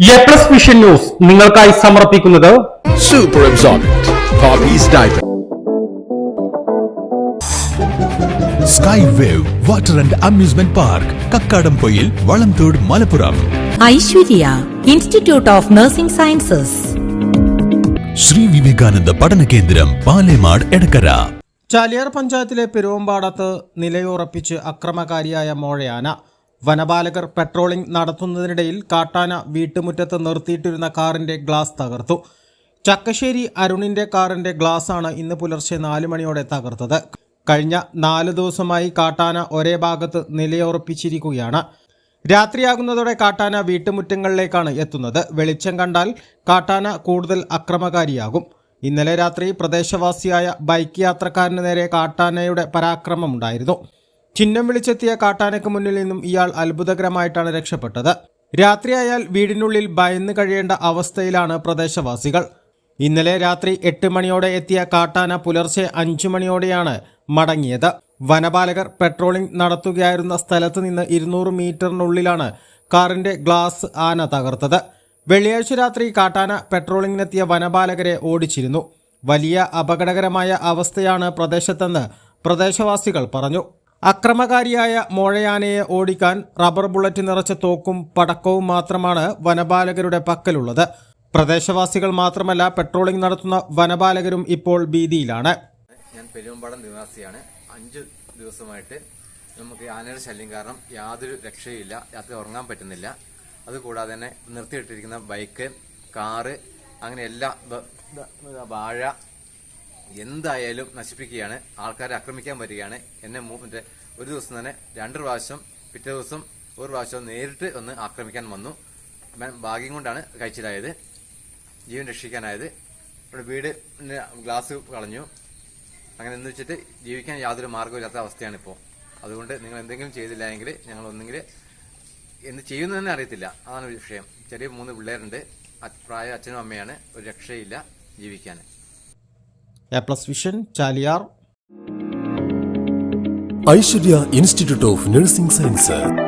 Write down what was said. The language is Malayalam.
എ പ്ലസ് വിഷൻ ന്യൂസ് നിങ്ങൾക്കായി സമർപ്പിക്കുന്നത് super absorbent. Sky wave water and amusement park Kakkadampoyil Valamthode Malappuram Aishwarya institute of nursing sciences Shri Vivekananda പഠന കേന്ദ്രം പാലേമാട് എടക്കര ചാലിയാർ പഞ്ചായത്തിലെ പെരുവമ്പാടത്ത് നിലയുറപ്പിച്ച് അക്രമകാരിയായ മോഴയാന വനപാലകർ പെട്രോളിംഗ് നടത്തുന്നതിനിടയിൽ കാട്ടാന വീട്ടുമുറ്റത്ത് നിർത്തിയിട്ടിരുന്ന കാറിന്റെ ഗ്ലാസ് തകർത്തു. ചക്കശ്ശേരി അരുണിന്റെ കാറിന്റെ ഗ്ലാസ്സാണ് ഇന്ന് പുലർച്ചെ നാല് മണിയോടെ തകർത്തത്. കഴിഞ്ഞ നാല് ദിവസമായി കാട്ടാന ഒരേ ഭാഗത്ത് നിലയുറപ്പിച്ചിരിക്കുകയാണ്. രാത്രിയാകുന്നതോടെ കാട്ടാന വീട്ടുമുറ്റങ്ങളിലേക്കാണ് എത്തുന്നത്. വെളിച്ചം കണ്ടാൽ കാട്ടാന കൂടുതൽ അക്രമകാരിയാകും. ഇന്നലെ രാത്രി പ്രദേശവാസിയായ ബൈക്ക് യാത്രക്കാരന് നേരെ കാട്ടാനയുടെ പരാക്രമമുണ്ടായിരുന്നു ചിഹ്നം വിളിച്ചെത്തിയ കാട്ടാനയ്ക്ക് മുന്നിൽ നിന്നും ഇയാൾ അത്ഭുതകരമായിട്ടാണ് രക്ഷപ്പെട്ടത്. രാത്രിയായാൽ വീടിനുള്ളിൽ ഭയന്ന് കഴിയേണ്ട അവസ്ഥയിലാണ് പ്രദേശവാസികൾ. ഇന്നലെ രാത്രി എട്ട് മണിയോടെ എത്തിയ കാട്ടാന പുലർച്ചെ അഞ്ചു മണിയോടെയാണ് മടങ്ങിയത്. വനപാലകർ പെട്രോളിംഗ് നടത്തുകയായിരുന്ന സ്ഥലത്ത് നിന്ന് ഇരുന്നൂറ് മീറ്ററിനുള്ളിലാണ് കാറിന്റെ ഗ്ലാസ് ആന തകർത്തത്. വെള്ളിയാഴ്ച രാത്രി കാട്ടാന പെട്രോളിംഗിനെത്തിയ വനപാലകരെ ഓടിച്ചിരുന്നു. വലിയ അപകടകരമായ അവസ്ഥയാണ് പ്രദേശത്തെന്ന് പ്രദേശവാസികൾ പറഞ്ഞു. അക്രമകാരിയായ മോഴയാനയെ ഓടിക്കാൻ റബ്ബർ ബുള്ളറ്റ് നിറച്ച തോക്കും പടക്കവും മാത്രമാണ് വനപാലകരുടെ പക്കലുള്ളത്. പ്രദേശവാസികൾ മാത്രമല്ല പെട്രോളിംഗ് നടത്തുന്ന വനപാലകരും ഇപ്പോൾ ഭീതിയിലാണ്. ഞാൻ പെരുമ്പാടം നിവാസിയാണ്. അഞ്ച് ദിവസമായിട്ട് നമുക്ക് ആനയുടെ ശല്യം കാരണം യാതൊരു രക്ഷയില്ല രാത്രി ഉറങ്ങാൻ പറ്റുന്നില്ല. അതുകൂടാതെ തന്നെ നിർത്തിയിട്ടിരിക്കുന്ന ബൈക്ക് കാറ് അങ്ങനെ എല്ലാ വാഴ എന്തായാലും നശിപ്പിക്കുകയാണ്. ആൾക്കാരെ ആക്രമിക്കാൻ വരികയാണ്. എന്നെ മറ്റേ ഒരു ദിവസം തന്നെ രണ്ട് പ്രാവശ്യം പിറ്റേ ദിവസം ഒരു പ്രാവശ്യം നേരിട്ട് ഒന്ന് ആക്രമിക്കാൻ വന്നു. ഭാഗ്യം കൊണ്ടാണ് കഴിച്ചിലായത്. ജീവൻ രക്ഷിക്കാനായത്. ഇവിടെ വീട് ഗ്ലാസ് കളഞ്ഞു. അങ്ങനെ എന്ന് വെച്ചിട്ട് ജീവിക്കാൻ യാതൊരു മാർഗമില്ലാത്ത അവസ്ഥയാണ് ഇപ്പോൾ അതുകൊണ്ട് നിങ്ങൾ എന്തെങ്കിലും ചെയ്തില്ല എങ്കിൽ ഞങ്ങൾ ഒന്നെങ്കിൽ എന്ത് ചെയ്യുന്നതെന്ന് അറിയത്തില്ല. അതാണ് വിഷയം. ചെറിയ മൂന്ന് പിള്ളേരുണ്ട്. പ്രായ അച്ഛനും അമ്മയാണ്. ഒരു രക്ഷയില്ല ജീവിക്കാൻ. Plus vision Chaliyar. Aishwarya institute of nursing science.